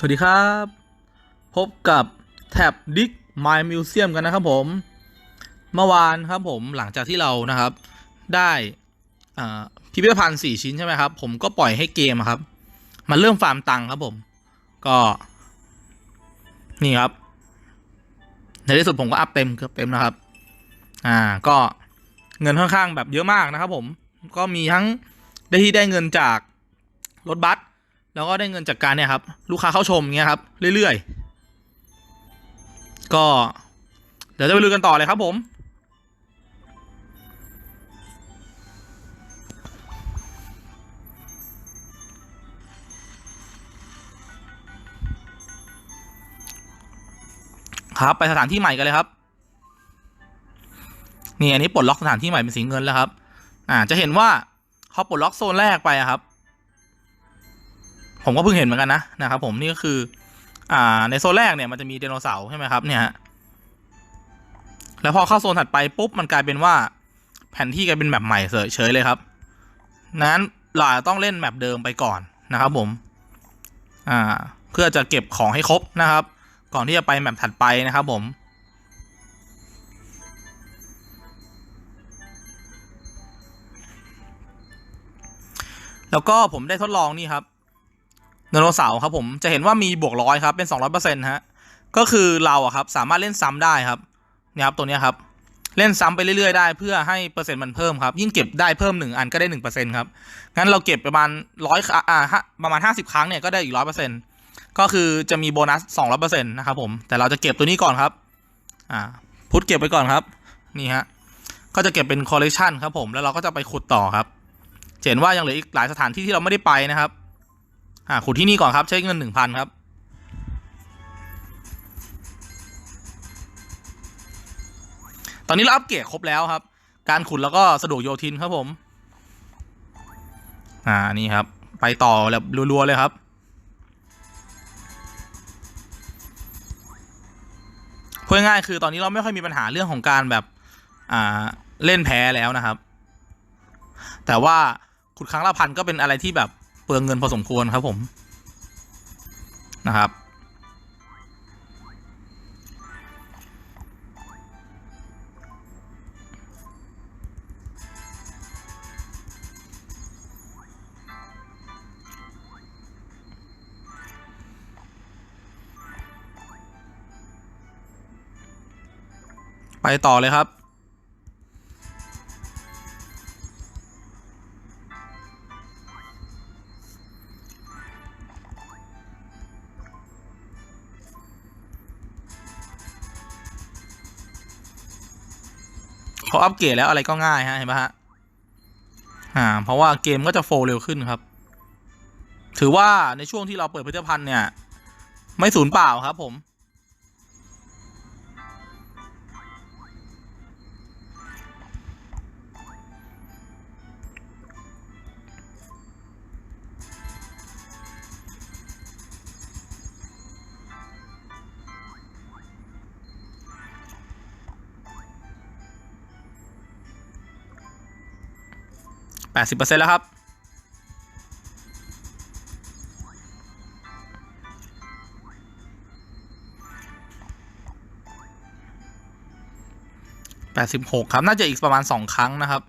สวัสดีครับ พบกับแท็บดิก My Museum กันนะครับผม เมื่อวานครับผมหลังจากที่เรานะครับ ได้พิพิธภัณฑ์4ชิ้นใช่ไหมครับ ผมก็ปล่อยให้เกมครับ มันเริ่มฟาร์มตังค์ครับผม ก็ นี่ครับ ในที่สุดผมก็อัพเต็มเกือบเต็มนะครับ อ่าก็เงินค่อนข้างแบบเยอะมากนะครับผมก็มีทั้งได้ที่ได้เงินจากรถบัส แล้วก็ได้เงินจากการเนี่ยครับ ลูกค้าเข้าชมเงี้ยครับ เรื่อยๆ ก็ เดี๋ยวจะไปลุยกันต่อเลยครับผมครับไปสถานที่ใหม่กันเลยครับ นี่อันนี้ปลดล็อกสถานที่ใหม่เป็นสีเงินแล้วครับ อ่าจะเห็นว่าเขาปลดล็อกโซนแรกไปอะครับ ผมก็เพิ่งเห็นเหมือนกันนะนะครับผมนี่ก็คือ อ่า ในโซนแรกเนี่ยมันจะมีไดโนเสาร์ใช่ไหมครับเนี่ยฮะแล้วพอเข้าโซนถัดไปปุ๊บมันกลายเป็นว่า แผนที่กลายเป็นแมปใหม่เฉยเลยครับนั้นเราต้องเล่นแมปเดิมไปก่อนนะครับผม อ่า เพื่อจะเก็บของให้ครบนะครับ ก่อนที่จะไปแมปถัดไปนะครับผมแล้วก็ผมได้ทดลองนี่ครับ ไดโนเสาร์ครับผมจะเห็นว่ามีบวกร้อยครับเป็นสองร้อยเปอร์เซ็นต์ฮะก็คือเราอะครับสามารถเล่นซ้ำได้ครับเนี่ยครับตัวเนี้ยครับเล่นซ้ำไปเรื่อยๆได้เพื่อให้เปอร์เซ็นต์มันเพิ่มครับยิ่งเก็บได้เพิ่มหนึ่งอันก็ได้หนึ่งเปอร์เซ็นต์ครับงั้นเราเก็บประมาณร้อยอ่าประมาณห้าสิบครั้งเนี่ยก็ได้อีกร้อยเปอร์เซ็นต์ก็คือจะมีโบนัสสองร้อยเปอร์เซ็นต์นะครับผมแต่เราจะเก็บตัวนี้ก่อนครับอ่าพุทเก็บไปก่อนครับนี่ฮะก็จะเก็บเป็นคอลเลกชันครับผมแล้วเราก็จะไปขุดต่อครับเห็นว่ายังเหลืออีกหลายสถานที่ที่เราไม่ได้ไปนะครับ อ่าขุดที่นี่ก่อนครับ ใช้เงินหนึ่งพันครับ ตอนนี้เราอัปเกรดครบแล้วครับ การขุดแล้วก็สะดวกโยทินครับผม อ่านี่ครับ ไปต่อแบบรัวๆเลยครับ พูดง่ายคือตอนนี้เราไม่ค่อยมีปัญหาเรื่องของการแบบอ่าเล่นแพ้แล้วนะครับ แต่ว่าขุดครั้งละพันก็เป็นอะไรที่แบบ เปลืองเงินพอสมควรครับผมนะครับ ไปต่อเลยครับ พออัปเกรดแล้วอะไรก็ง่ายฮะเห็นไหมฮะอ่าเพราะว่าเกมก็จะโฟล์เร็วขึ้นครับ ถือว่าในช่วงที่เราเปิดพิพิธภัณฑ์เนี่ย ไม่สูญเปล่าครับผม แปดสิบเปอร์เซ็นต์แล้วครับแปครับ น่าจะอีกประมาณสองครั้งนะครับ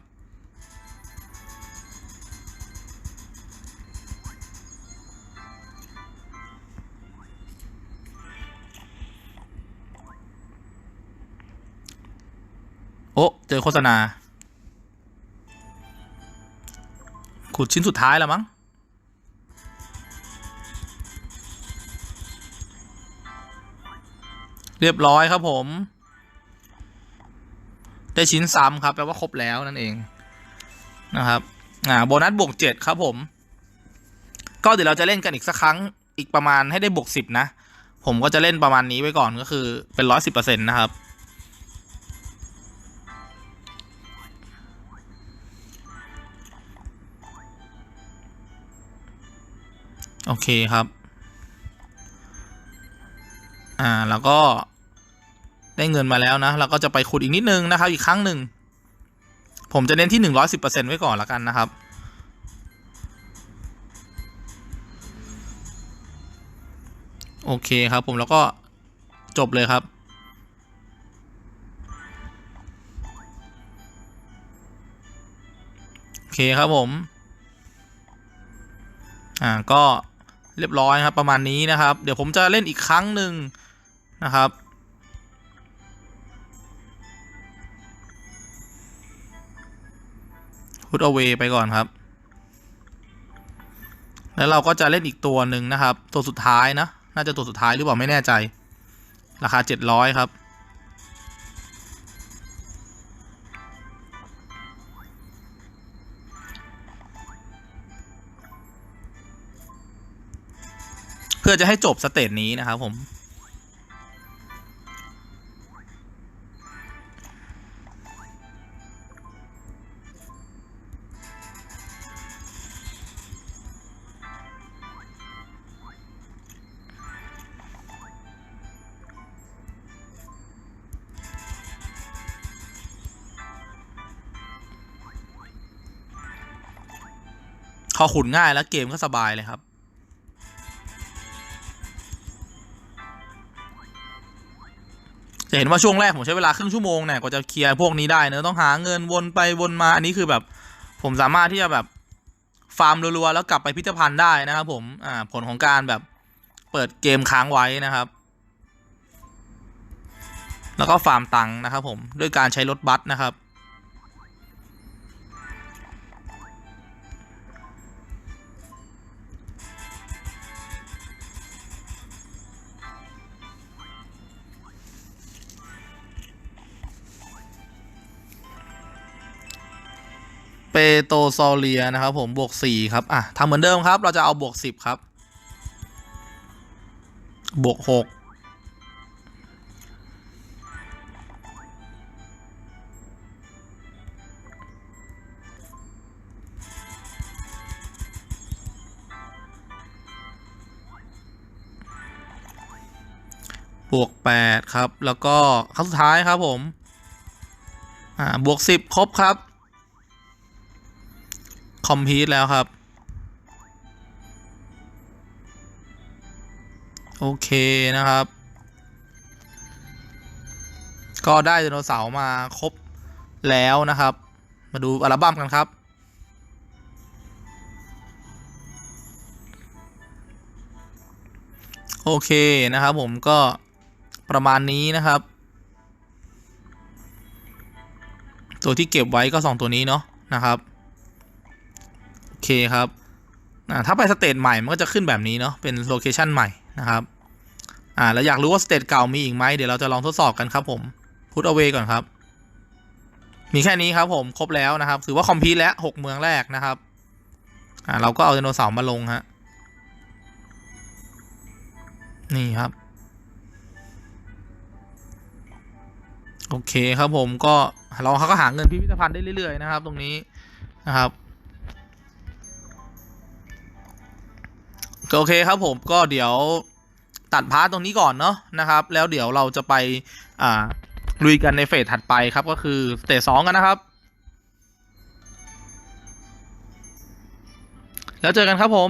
โอ้ เจอโฆษณา ขุดชิ้นสุดท้ายแล้วมั้ง เรียบร้อยครับผม ได้ชิ้นซ้ำครับแปลว่าครบแล้วนั่นเองนะครับ อ่า โบนัสบวกเจ็ดครับผม ก็เดี๋ยวเราจะเล่นกันอีกสักครั้ง อีกประมาณให้ได้บวกสิบนะ ผมก็จะเล่นประมาณนี้ไว้ก่อนก็คือเป็นร้อยสิบเปอร์เซ็นต์นะครับ โอเคครับ อ่า แล้วก็ได้เงินมาแล้วนะเราก็จะไปขุดอีกนิดนึงนะครับ อีกครั้งหนึ่ง ผมจะเน้นที่หนึ่งร้อยสิบเปอร์เซ็นไว้ก่อนละกันนะครับโโอเคครับผมแล้วก็จบเลยครับโอเคครับผม อ่า ก็ เรียบร้อยครับ ประมาณนี้นะครับ เดี๋ยวผมจะเล่นอีกครั้งหนึ่งนะครับ พุทเอาเวไปก่อนครับ แล้วเราก็จะเล่นอีกตัวหนึ่งนะครับ ตัวสุดท้ายนะ น่าจะตัวสุดท้ายหรือเปล่าไม่แน่ใจ ราคา 700 ครับ พื่อจะให้จบสเตจนี้นะครับผม พอขุนง่ายแล้วเกมก็สบายเลยครับ จะเห็นว่าช่วงแรกผมใช้เวลาครึ่งชั่วโมงเนี่ยกว่าจะเคลียร์พวกนี้ได้เนอะต้องหาเงินวนไปวนมาอันนี้คือแบบผมสามารถที่จะแบบฟาร์มรัวๆแล้วกลับไปพิพิธภัณฑ์ได้นะครับผมอ่าผลของการแบบเปิดเกมค้างไว้นะครับ แล้วก็ฟาร์มตังค์นะครับผมด้วยการใช้รถบัสนะครับ โตรซอเลียนะครับผมบวกสี่ครับอะทำเหมือนเดิมครับ เราจะเอาบวกสิบครับ บวกหกบวกแปดครับ แล้วก็ครั้งสุดท้ายครับผม อ่า บวกสิบครบครับ คอมพิวแล้วครับ โอเคนะครับ ก็ได้ไดโนเสาร์มาครบแล้วนะครับ มาดูอัลบั้มกันครับโอเคนะครับผมก็ประมาณนี้นะครับ ตัวที่เก็บไว้ก็สองตัวนี้เนาะนะครับ เคครับถ้าไปสเตจใหม่มันก็จะขึ้นแบบนี้เนาะเป็นโลเคชันใหม่นะครับอ่าแล้วอยากรู้ว่าสเตจเก่ามีอีกไหมเดี๋ยวเราจะลองทดสอบกันครับผมพุทเอาเวก่อนครับ มีแค่นี้ครับผมครบแล้วนะครับถือว่าคอมพิวแล้วหกเมืองแรกนะครับอ่าเราก็เอาไดโนเสาร์มาลงฮะนี่ครับ โอเคครับผมก็เราเขาก็หาเงินพิพิธภัณฑ์ได้เรื่อยๆนะครับ ตรงนี้นะครับ โอเคครับผมก็เดี๋ยวตัดพาร์ทตรงนี้ก่อนเนาะนะครับ แล้วเดี๋ยวเราจะไปอ่าลุยกันในเฟสถัดไปครับก็คือสเตจสองกันนะครับ แล้วเจอกันครับผม